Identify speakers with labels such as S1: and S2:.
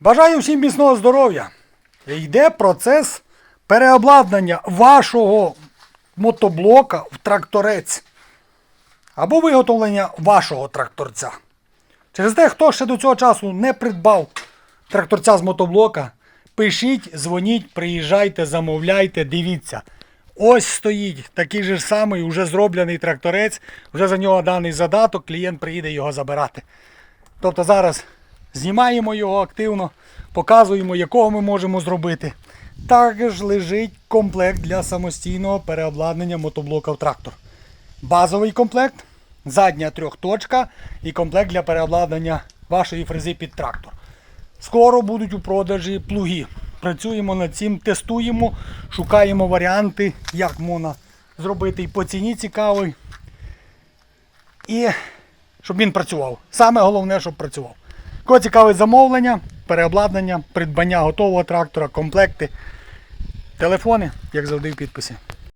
S1: Бажаю всім міцного здоров'я. Йде процес переобладнання вашого мотоблока в тракторець. Або виготовлення вашого тракторця. Через те, хто ще до цього часу не придбав тракторця з мотоблока, пишіть, дзвоніть, приїжджайте, замовляйте, дивіться. Ось стоїть такий же самий, уже зроблений тракторець, вже за нього даний задаток, клієнт приїде його забирати. Тобто зараз знімаємо його активно, показуємо, якого ми можемо зробити. Також лежить комплект для самостійного переобладнання мотоблока в трактор. Базовий комплект, задня трьохточка і комплект для переобладнання вашої фрези під трактор. Скоро будуть у продажі плуги. Працюємо над цим, тестуємо, шукаємо варіанти, як можна зробити і по ціні цікавий. І щоб він працював. Саме головне, щоб працював. Кого цікавить замовлення, переобладнання, придбання готового трактора, комплекти, телефони, як завжди в підписі.